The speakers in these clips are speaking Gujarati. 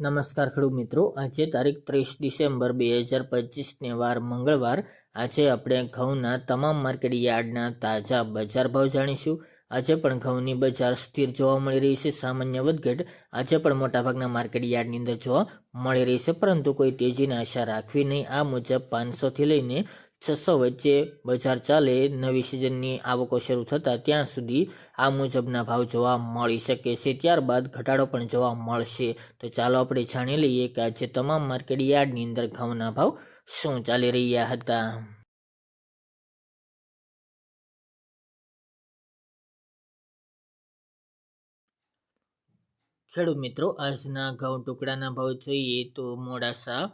નમસ્કાર ખેડૂત મિત્રો. આજે તારીખ ત્રીસ ડિસેમ્બર બે હજાર પચીસને વાર મંગળવાર. આજે આપણે ઘઉંના તમામ માર્કેટ યાર્ડના તાજા બજાર ભાવ જાણીશું. આજે પણ ઘઉંની બજાર સ્થિર જોવા મળી રહી છે. સામાન્ય વધઘટ આજે પણ મોટાભાગના માર્કેટ યાર્ડની અંદર જોવા મળી રહી છે. પરંતુ કોઈ તેજીની આશા રાખવી નહીં. આ મુજબ પાંચસોથી લઈને છસો વચ્ચે બજાર ચાલે, નવી સિઝનની આવકો શરૂ થતાં ત્યાં સુધી આ મુજબના ભાવ જોવા મળી શકે છે. ત્યારબાદ ઘટાડો પણ જોવા મળશે. તો ચાલો આપણે જાણી લઈએ કે આજે તમામ માર્કેટ યાર્ડની અંદર ઘઉંના ભાવ શું ચાલી રહ્યા હતા. ખેડૂત મિત્રો, આજના ઘઉં ટુકડાના ભાવ જોઈએ તો મોડાસા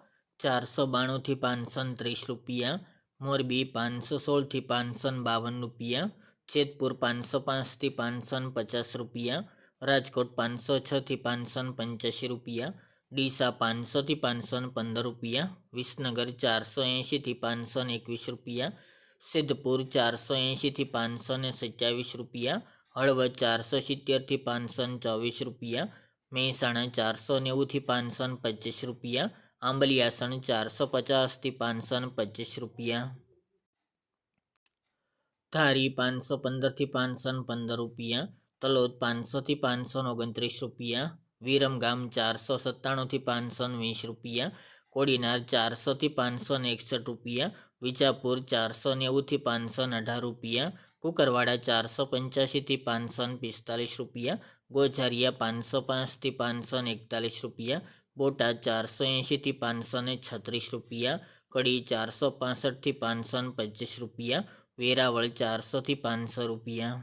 ચારસો બાણુંથી પાંચસો ત્રીસ રૂપિયા મોરબી પાંચસો સોળથી પાંચસો બાવન રૂપિયા, જેતપુર પાંચસો પાંચથી પાંચસો પચાસ રૂપિયા, રાજકોટ પાંચસો છથી પાંચસો પંચ્યાસી રૂપિયા, ડીસા પાંચસોથી પાંચસો પંદર રૂપિયા, વિસનગર ચારસો એંશીથી પાંચસો એકવીસ રૂપિયા, સિદ્ધપુર ચારસો એંશીથી પાંચસો સત્યાવીસ રૂપિયા, હળવદ ચારસો સિત્તેરથી પાંચસો ચોવીસ રૂપિયા, મહેસાણા ચારસો નેવુંથી પાંચસો પચીસ રૂપિયા આંબલિયાસણ ચારસો પચાસથી પાંચસો પચીસ રૂપિયા ધારી પાંચસો પંદરથી પાંચસો પંદર રૂપિયા તલોદ પાંચસોથી પાંચસો ઓગણત્રીસ રૂપિયા વિરમગામ ચારસો સત્તાણુંથી પાંચસો વીસ રૂપિયા કોડીનાર ચારસોથી પાંચસો એકસઠ રૂપિયા વિજાપુર ચારસો નેવુંથી પાંચસો અઢાર રૂપિયા કુકરવાડા ચારસો પંચ્યાસીથી પાંચસો પિસ્તાલીસ રૂપિયા ગોઝારિયા પાંચસો પાંચથી પાંચસો એકતાલીસ રૂપિયા બોટાદ ચારસો એંશીથી પાંચસો છત્રીસ રૂપિયા કડી ચારસો પાસઠથી પાંચસો પચીસ રૂપિયા વેરાવળ ચારસોથી પાંચસો રૂપિયા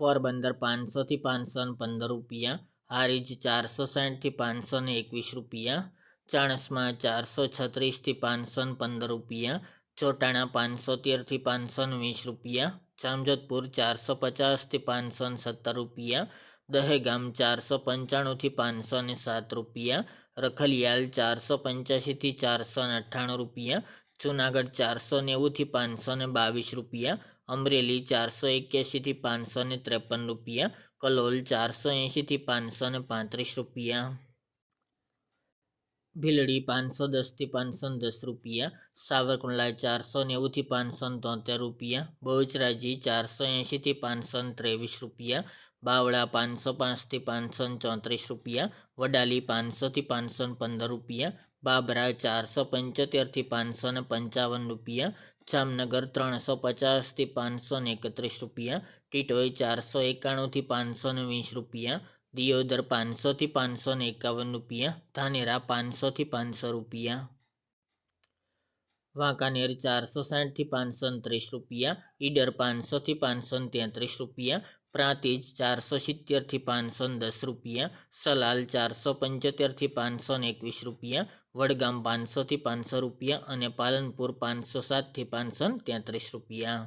પોરબંદર પાંચસોથી પાંચસો પંદર રૂપિયા હારીજ ચારસો સાઠથી પાંચસો ને એકવીસ રૂપિયા ચાણસમાં ચારસો છત્રીસથી પાંચસો પંદર રૂપિયા ચોટાણા પાંચસો તેરથી પાંચસો વીસ રૂપિયા જામજોધપુર ચારસો પચાસથી પાંચસો સત્તર રૂપિયા દહેગામ ચારસો પંચાણુંથી પાંચસો ને સાત રૂપિયા, રખલિયાલ ચારસો પંચ્યાસીથી ચારસો ને અઠ્ઠાણું રૂપિયા, જુનાગઢ ચારસો નેવુંથી પાંચસો ને બાવીસ રૂપિયા, અમરેલી ચારસો એક્યાસીથી પાંચસો ને ત્રેપન રૂપિયા, કલોલ ચારસો એંશીથી પાંચસો ને પાંત્રીસ રૂપિયા. ભીલડી પાંચસો દસથી પાંચસો દસ રૂપિયા સાવરકુંડલા ચારસો નેવુંથી પાંચસો તોતેર રૂપિયા, બહુચરાજી ચારસો એંશીથી પાંચસો ત્રેવીસ રૂપિયા બાવળા પાંચસો પાંચથી પાંચસો ચોત્રીસ રૂપિયા, વડાલી પાંચસોથી પાંચસો પંદર રૂપિયા, બાબરા ચારસો પંચોતેરથી પાંચસો ને પંચાવન રૂપિયા, જામનગર ત્રણસો પચાસથી પાંચસો ને એકત્રીસ રૂપિયા, ટીટોઈ ચારસો એકાણુંથી પાંચસો ને વીસ રૂપિયા, દિયોદર પાંચસોથી પાંચસો ને એકાવન રૂપિયા, ધાનેરા પાંચસોથી પાંચસો રૂપિયા. વાંકાનેર ચારસો સાઠથી પાંચસો ત્રીસ રૂપિયા, ઈડર પાંચસોથી પાંચસો તેત્રીસ રૂપિયા પ્રાંતિજ ચારસો સિત્તેરથી પાંચસો દસ રૂપિયા, સલાલ ચારસો પંચોતેરથી પાંચસો એકવીસ રૂપિયા, વડગામ પાંચસોથી પાંચસો રૂપિયા અને પાલનપુર પાંચસો સાતથી પાંચસો તેત્રીસ રૂપિયા.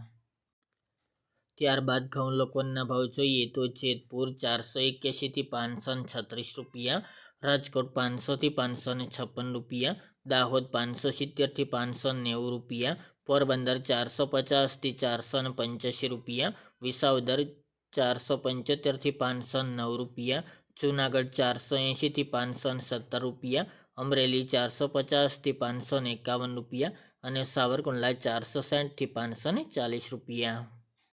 ત્યારબાદ ઘઉં લોકોના ભાવ જોઈએ તો જેતપુર ચારસો એક્યાસીથી પાંચસો છત્રીસ રૂપિયા, રાજકોટ પાંચસોથી પાંચસો ને છપ્પન રૂપિયા, દાહોદ પાંચસો સિત્તેરથી પાંચસો નેવું રૂપિયા, પોરબંદર ચારસો પચાસથી ચારસો ને પંચ્યાસી રૂપિયા, વિસાવદર ચારસો પંચોતેરથી પાંચસો નવ રૂપિયા, જુનાગઢ ચારસો એંશીથી પાંચસો સત્તર રૂપિયા, અમરેલી ચારસો પચાસથી પાંચસો એકાવન રૂપિયા અને સાવરકુંડલા ચારસો સાઠથી પાંચસો ચાલીસ રૂપિયા.